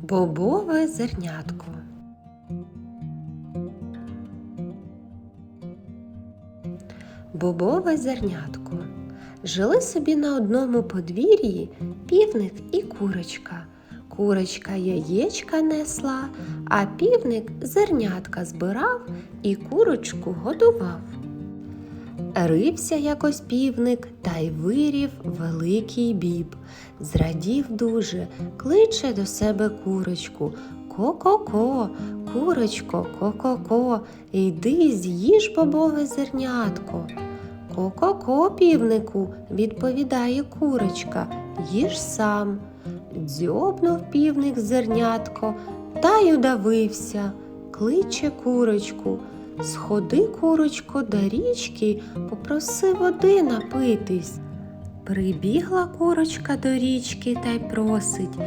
Бобове зернятко. Бобове зернятко. Жили собі на одному подвір'ї півник і курочка. Курочка яєчка несла, а півник зернятка збирав і курочку годував. Рився якось півник та й вирів великий біб. Зрадів дуже, кличе до себе курочку. Ко-ко-ко, курочко, ко-ко-ко, йди з'їж бобове зернятко. Ко-ко-ко, півнику, відповідає курочка, їж сам. Дзьобнув півник зернятко та й удавився. Кличе курочку. Сходи, курочко, до річки, попроси води напитись. Прибігла курочка до річки та й просить.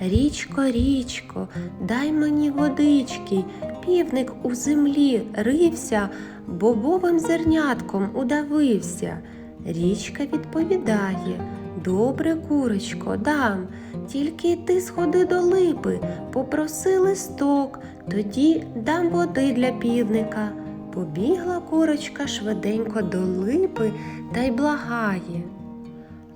Річко, річко, дай мені водички. Півник у землі рився, бобовим зернятком удавився. Річка відповідає. Добре, курочко, дам, тільки ти сходи до липи, попроси листок, тоді дам води для півника. Побігла курочка швиденько до липи та й благає.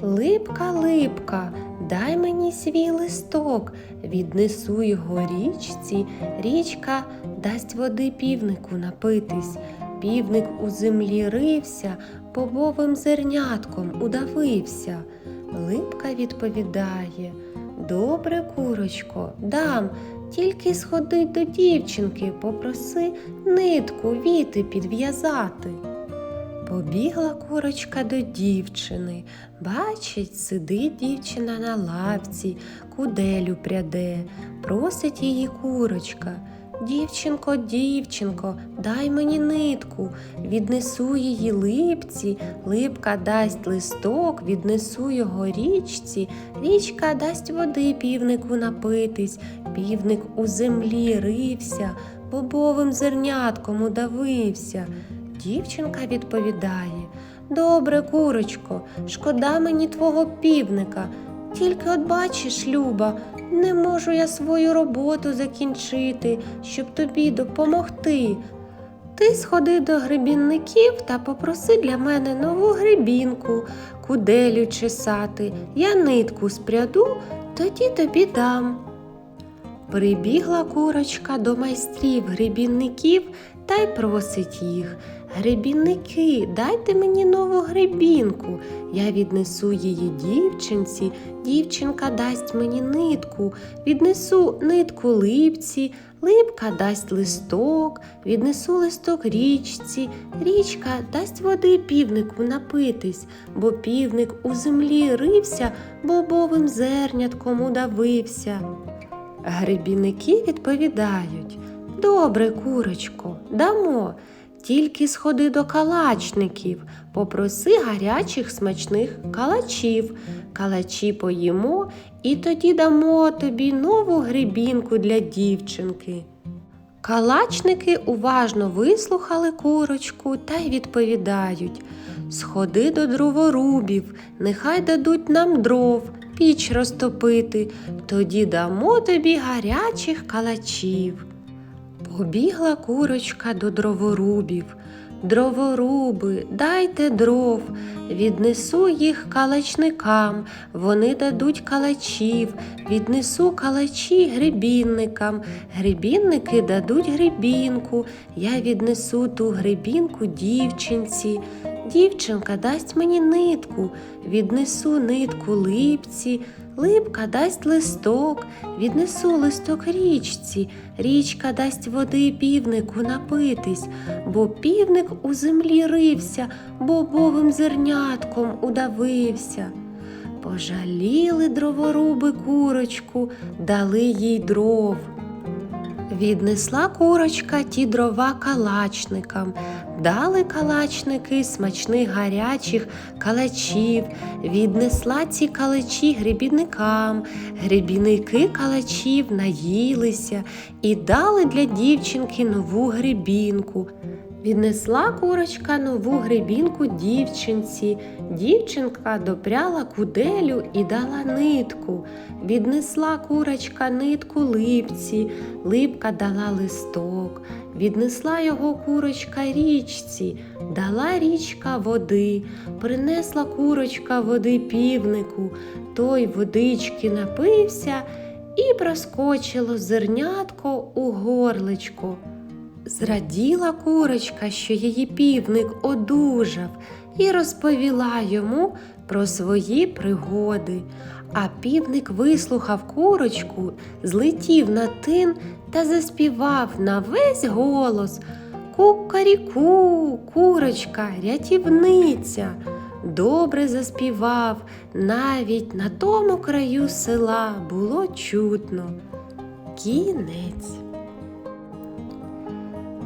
Липка, липка, дай мені свій листок, віднесу його річці, річка дасть води півнику напитись. Півник у землі рився, бобовим зернятком удавився. Липка відповідає Добре, курочко, дам, тільки сходи до дівчинки, попроси нитку віти підв'язати. Побігла курочка до дівчини. Бачить, сидить дівчина на лавці, куделю пряде, просить її курочка. Дівчинко, дівчинко, дай мені нитку, віднесу її липці, липка дасть листок, віднесу його річці, річка дасть води півнику напитись, півник у землі рився, бобовим зернятком удавився. Дівчинка відповідає Добре, курочко, шкода мені твого півника. Тільки от бачиш, Люба, не можу я свою роботу закінчити, щоб тобі допомогти. Ти сходи до гребінників та попроси для мене нову гребінку, куделю чесати, я нитку спряду, тоді тобі дам. Прибігла курочка до майстрів гребінників та й просить їх. Гребінники, дайте мені нову гребінку. Я віднесу її дівчинці, дівчинка дасть мені нитку, віднесу нитку липці, липка дасть листок, віднесу листок річці, річка дасть води півнику напитись, бо півник у землі рився, бобовим зернятком удавився. Гребінники відповідають Добре, курочко, дамо. Тільки сходи до калачників, попроси гарячих смачних калачів. Калачі поїмо і тоді дамо тобі нову гребінку для дівчинки. Калачники уважно вислухали курочку та й відповідають Сходи до дроворубів, нехай дадуть нам дров, піч розтопити, тоді дамо тобі гарячих калачів. Побігла курочка до дроворубів. Дроворуби, дайте дров, віднесу їх калачникам, вони дадуть калачів, віднесу калачі гребінникам, гребінники дадуть гребінку, я віднесу ту гребінку дівчинці. Дівчинка дасть мені нитку, віднесу нитку липці, липка дасть листок, віднесу листок річці, річка дасть води півнику напитись, бо півник у землі рився, бобовим зернятком удавився. Пожаліли дроворуби курочку, дали їй дров. Віднесла курочка ті дрова калачникам, дали калачники смачних гарячих калачів, віднесла ці калачі гребінникам, гребінники калачів наїлися і дали для дівчинки нову гребінку. Віднесла курочка нову гребінку дівчинці. Дівчинка допряла куделю і дала нитку. Віднесла курочка нитку липці, липка дала листок. Віднесла його курочка річці, дала річка води, принесла курочка води півнику, той водички напився і проскочило зернятко у горличко. Зраділа курочка, що її півник одужав, і розповіла йому про свої пригоди. А півник вислухав курочку, злетів на тин та заспівав на весь голос Кукаріку, курочка, рятівниця. Добре заспівав, навіть на тому краю села було чутно. Кінець.